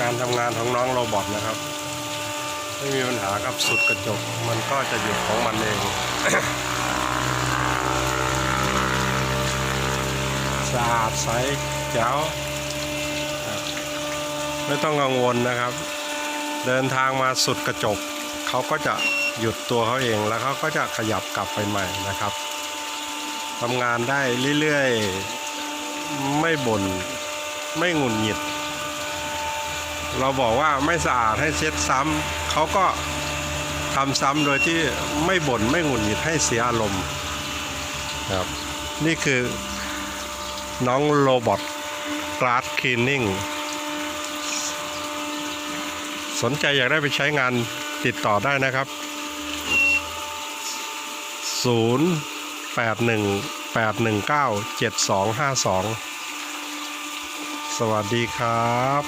การทำงานของน้องโรบอทนะครับ ไม่มีปัญหาครับสุดกระจกมันก็จะหยุดของมันเองสะอาดใสแจ๋วไม่ต้องกังวลนะครับ เดินทางมาสุดกระจกเขาก็จะหยุดตัวเขาเองแล้วเขาก็จะขยับกลับไปใหม่นะครับทำงานได้เรื่อยๆ ไม่บน่นไม่หงุดหงิด เราบอกว่าไม่สะอาดให้เช็ดซ้ำเขาก็ทำซ้ำโดยที่ไม่บ่นไม่หงุดหงิดให้เสียอารมณ์ครับนี่คือน้องโรบอทกราดคลีนนิ่งสนใจอยากได้ไปใช้งานติดต่อได้นะครับ 0 8 1 8 1 9 7 2 5 2 สวัสดีครับ